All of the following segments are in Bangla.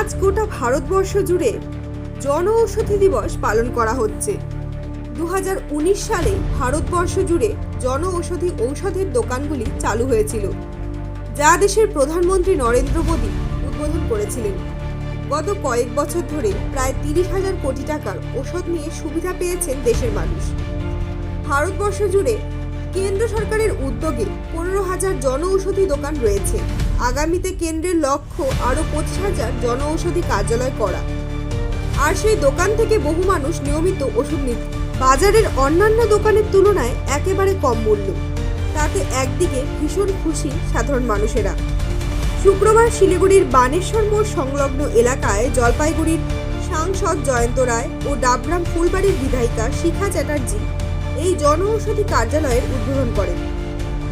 আজ গোটা ভারতবর্ষ জুড়ে জন ঔষধি দিবস পালন করা হচ্ছে। দু হাজার উনিশ সালে ভারতবর্ষ জুড়ে জন ঔষধি ঔষধের দোকানগুলি চালু হয়েছিল, যা দেশের প্রধানমন্ত্রী নরেন্দ্র মোদী উদ্বোধন করেছিলেন। গত কয়েক বছর ধরে প্রায় তিরিশ হাজার কোটি টাকার ওষুধ নিয়ে সুবিধা পেয়েছেন দেশের মানুষ। ভারতবর্ষ জুড়ে কেন্দ্র সরকারের উদ্যোগে পনেরো হাজার জনঔষধি দোকান রয়েছে। আগামীতে কেন্দ্রের লক্ষ্য আরও পঁচিশ হাজার জনঔষধি কার্যালয় করা। আর সেই দোকান থেকে বহু মানুষ নিয়মিত ওষুধ নিত। বাজারের অন্যান্য দোকানের তুলনায় একেবারে কম মূল্য। তাতে একদিকে ভীষণ খুশি সাধারণ মানুষেরা। শুক্রবার শিলিগুড়ির বানেশ্বর মোড় সংলগ্ন এলাকায় জলপাইগুড়ির সাংসদ জয়ন্ত রায় ও ডাবরাম ফুলবাড়ির বিধায়িকা শিখা চ্যাটার্জি এই জনঔষধি কার্যালয়ের উদ্বোধন করেন।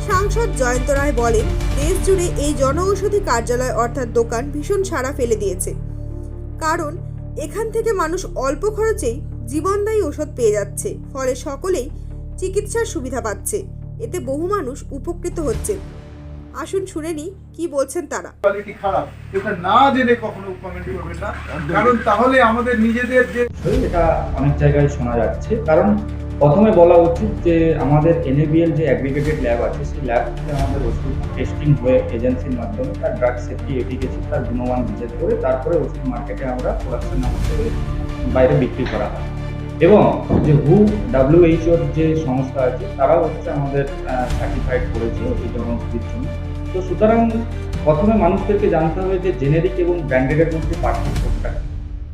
সাংসদ জয়ন্ত রায় বলেন দেশ জুড়ে এই জনঔষধি কার্যালয় অর্থাৎ দোকান ভীষণ সাড়া ফেলে দিয়েছে। কারণ এখান থেকে মানুষ অল্প খরচেই জীবনদায়ী ওষুধ পেয়ে যাচ্ছে ফলে সকলেই চিকিৎসার সুবিধা পাচ্ছে। এতে বহু মানুষ উপকৃত হচ্ছে। আসুন শুনে নি কি বলছেন তারা। কোয়ালিটি খারাপ। এটা না জেনে কখনো কমেন্ট করবেন না। কারণ তাহলে আমাদের নিজেদের যে এটা অনেক জায়গায় শোনা যাচ্ছে। কারণ প্রথমে বলা উচিত যে আমাদের এনএবিএল যে অ্যাগ্রিগেটেড ল্যাব আছে, সেই ল্যাব থেকে আমাদের ওষুধ টেস্টিং হয়ে এজেন্সির মাধ্যমে তার ড্রাগ সেফটি এফিকেসি তার গুণমান বিচার করে তারপরে ওষুধ মার্কেটে আমরা প্রোডাকশন হিসেবে বাইরে বিক্রি করা হয় এবং যে হু ডাব্লিউএইচওর যে সংস্থা আছে, তারাও হচ্ছে আমাদের সার্টিফাইড করেছে এই জন্য তো সুতরাং প্রথমে মানুষদেরকে জানতে হবে যে জেনেরিক এবং ব্র্যান্ডেডের মধ্যে পার্থক্যটা।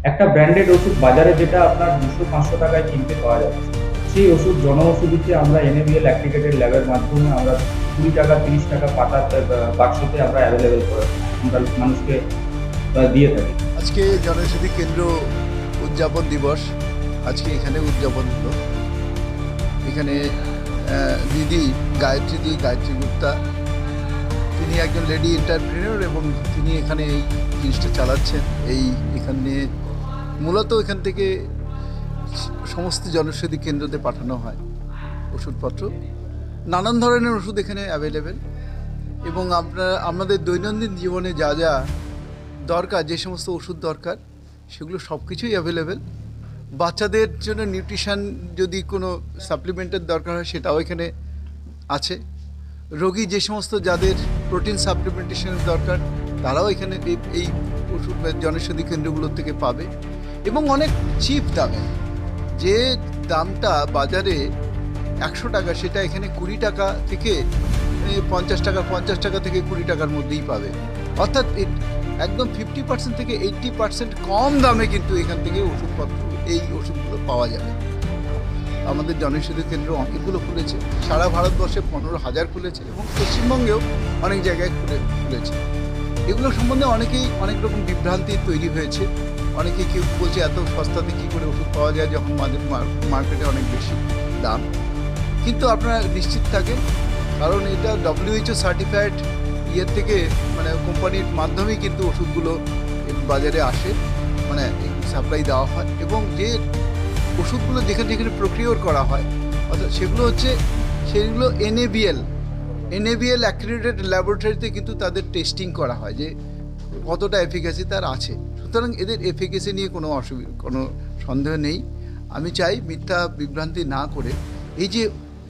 একটা ব্র্যান্ডেড ওষুধ বাজারে যেটা আপনার দুশো পাঁচশো টাকায় কিনতে পাওয়া যাচ্ছে সেই ওষুধ জন ওষুধিতে আমরা এনএবিএল অ্যাপ্লিকেটেড ল্যাবের মাধ্যমে আমরা কুড়ি টাকা, তিরিশ টাকা পাতা বাক্সতে আমরা অ্যাভেলেবেল করে আমরা মানুষকে দিয়ে থাকি। আজকে জনৌষধি কেন্দ্র উদযাপন দিবস। আজকে এখানে উদযাপন হলো। এখানে দিদি গায়ত্রী দি, গায়ত্রী গুপ্তা। তিনি একজন লেডি এন্টারপ্রেনিয়র এবং তিনি এখানে এই জিনিসটা চালাচ্ছেন। এই এখানে মূলত এখান থেকে সমস্ত জনৌষধি কেন্দ্রতে পাঠানো হয় ওষুধপত্র। নানান ধরনের ওষুধ এখানে অ্যাভেলেবেল এবং আপনার আমাদের দৈনন্দিন জীবনে যা যা দরকার, যে সমস্ত ওষুধ দরকার, সেগুলো সব কিছুই অ্যাভেলেবেল বাচ্চাদের জন্য নিউট্রিশান যদি কোনো সাপ্লিমেন্টের দরকার হয়, সেটাও এখানে আছে। রোগী যে সমস্ত যাদের প্রোটিন সাপ্লিমেন্টেশনের দরকার, তারাও এখানে এই- ওষুধ জনৌষধি কেন্দ্রগুলোর থেকে পাবে এবং অনেক চিপ দামে। যে দামটা বাজারে একশো টাকা, সেটা এখানে কুড়ি টাকা থেকে পঞ্চাশ টাকা পঞ্চাশ টাকা থেকে কুড়ি টাকার মধ্যেই পাবে। অর্থাৎ একদম ফিফটি পার্সেন্ট থেকে এইট্টি পার্সেন্ট কম দামে কিন্তু এখান থেকে ওষুধপত্র, এই ওষুধগুলো পাওয়া যাবে। আমাদের জনৌষধি কেন্দ্র অনেকগুলো খুলেছে। সারা ভারতবর্ষে পনেরো হাজার খুলেছে এবং পশ্চিমবঙ্গেও অনেক জায়গায় খুলে, খুলেছে। এগুলো সম্বন্ধে অনেকেই অনেক রকম বিভ্রান্তি তৈরি হয়েছে। অনেকে কেউ বলছে, এত সস্তাতে কী করে ওষুধ পাওয়া যায় যখন মার্কেটে অনেক বেশি দাম? কিন্তু আপনারা নিশ্চিত থাকেন, কারণ এটা ডব্লিউএইচও সার্টিফাইড ইয়ের থেকে মানে কোম্পানির মাধ্যমেই কিন্তু ওষুধগুলো বাজারে আসে মানে সাপ্লাই দেওয়া হয় এবং যে ওষুধগুলো যেখানে যেখানে প্রক্রিয়র করা হয়, অর্থাৎ সেগুলো হচ্ছে, সেগুলো এনএবিএল এনএবিএল অ্যাক্রিডেটেড ল্যাবরেটরিতে কিন্তু তাদের টেস্টিং করা হয় যে কতটা এফিকাসি তার আছে। সুতরাং এদের এফিকাসি নিয়ে কোনো অসুবিধা কোনো সন্দেহ নেই। আমি চাই মিথ্যা বিভ্রান্তি না করে এই যে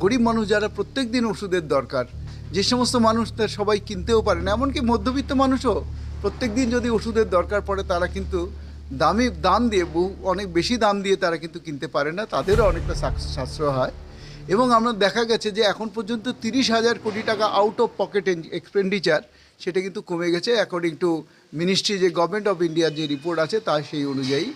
গরিব মানুষ যারা প্রত্যেক দিন ওষুধের দরকার, যে সমস্ত মানুষ তার সবাই কিনতেও পারে না, এমনকি মধ্যবিত্ত মানুষও প্রত্যেক দিন যদি ওষুধের দরকার পড়ে তারা কিন্তু দামি, দাম দিয়ে বহু, অনেক বেশি দাম দিয়ে তারা কিন্তু কিনতে পারে না, তাদেরও অনেকটা সাশ্রয় হয়। এবং আমরা দেখা গেছে যে এখন পর্যন্ত তিরিশ হাজার কোটি টাকা আউট অফ পকেট এক্সপেন্ডিচার সেটা কিন্তু কমে গেছে। অ্যাকর্ডিং টু মিনিস্ট্রি যে গভর্নমেন্ট অফ ইন্ডিয়ার যে রিপোর্ট আছে, তা সেই অনুযায়ী